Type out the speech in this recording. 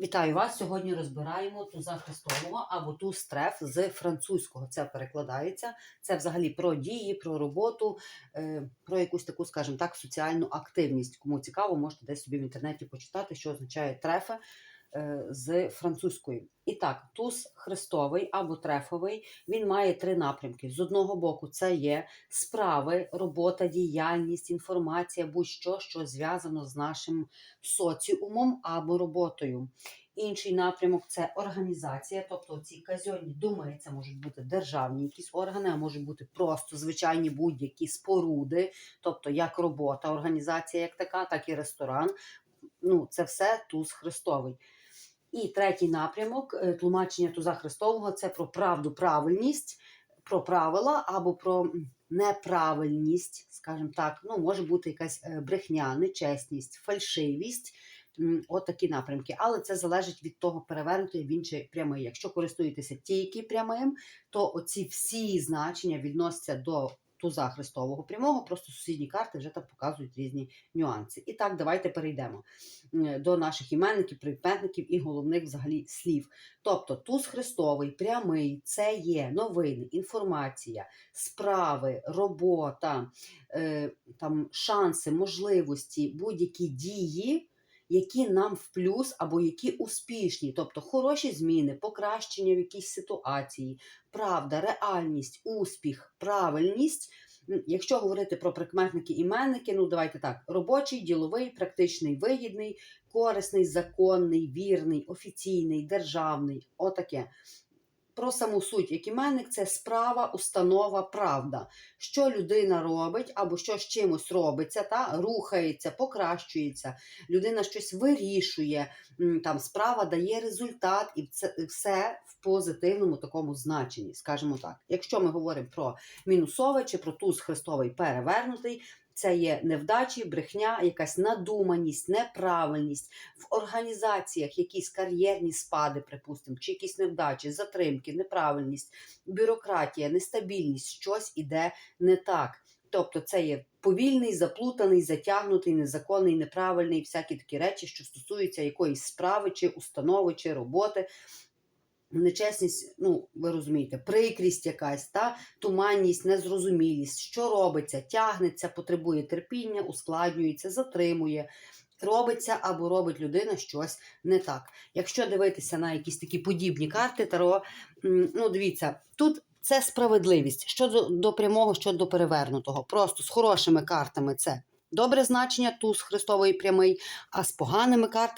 Вітаю вас! Сьогодні розбираємо туза Христового або туз треф з французького. Це перекладається. Це взагалі про дії, про роботу, е, про якусь таку, скажімо так, соціальну активність. Кому цікаво, можете десь собі в інтернеті почитати, що означає трефи е, з французької. І так, туз хрестовий або трефовий, він має три напрямки. З одного боку, це є справи, робота, діяльність, інформація, будь-що, що зв'язано з нашим соціумом або роботою. Інший напрямок це організація, тобто ці казьонні думи, це можуть бути державні якісь органи, а можуть бути просто звичайні будь-які споруди, тобто як робота, організація як така, так і ресторан. Ну, це все туз Христовий. І третій напрямок е, тлумачення туза Христового це про правду, правильність, про правила або про неправильність, скажімо так. Ну, може бути якась е, брехня, нечесність, фальшивість. От такі напрямки. Але це залежить від того, перевернутий він чи прямий. Якщо користуєтеся тільки прямим, то оці всі значення відносяться до туза Христового прямого, просто сусідні карти вже там показують різні нюанси. І так, давайте перейдемо до наших іменників, прикметників і головних взагалі слів. Тобто туз Христовий, прямий це є новини, інформація, справи, робота, е, там, шанси, можливості, будь-які дії. Які нам в плюс або які успішні, тобто хороші зміни, покращення в якійсь ситуації, правда, реальність, успіх, правильність. Якщо говорити про прикметники іменники, ну давайте так: робочий, діловий, практичний, вигідний, корисний, законний, вірний, офіційний, державний, отаке. Про саму суть, як іменник, це справа, установа, правда. Що людина робить, або що з чимось робиться, та рухається, покращується. Людина щось вирішує, там справа дає результат, і це все в позитивному такому значенні, скажімо так. Якщо ми говоримо про мінусове чи про туз хрестовий перевернутий, це є невдачі, брехня, якась надуманість, неправильність в організаціях, якісь кар'єрні спади, припустимо, чи якісь невдачі, затримки, неправильність, бюрократія, нестабільність, щось іде не так. Тобто це є повільний, заплутаний, затягнутий, незаконний, неправильний, всякі такі речі, що стосуються якоїсь справи, чи установи, чи роботи. Нечесність, ну ви розумієте, прикрість якась, та туманність, незрозумілість, що робиться, тягнеться, потребує терпіння, ускладнюється, затримує, робиться або робить людина щось не так. Якщо дивитися на якісь такі подібні карти, таро, ну дивіться, тут це справедливість щодо до прямого, щодо до перевернутого. Просто з хорошими картами це добре значення, туз Христовий прямий, а з поганими картами.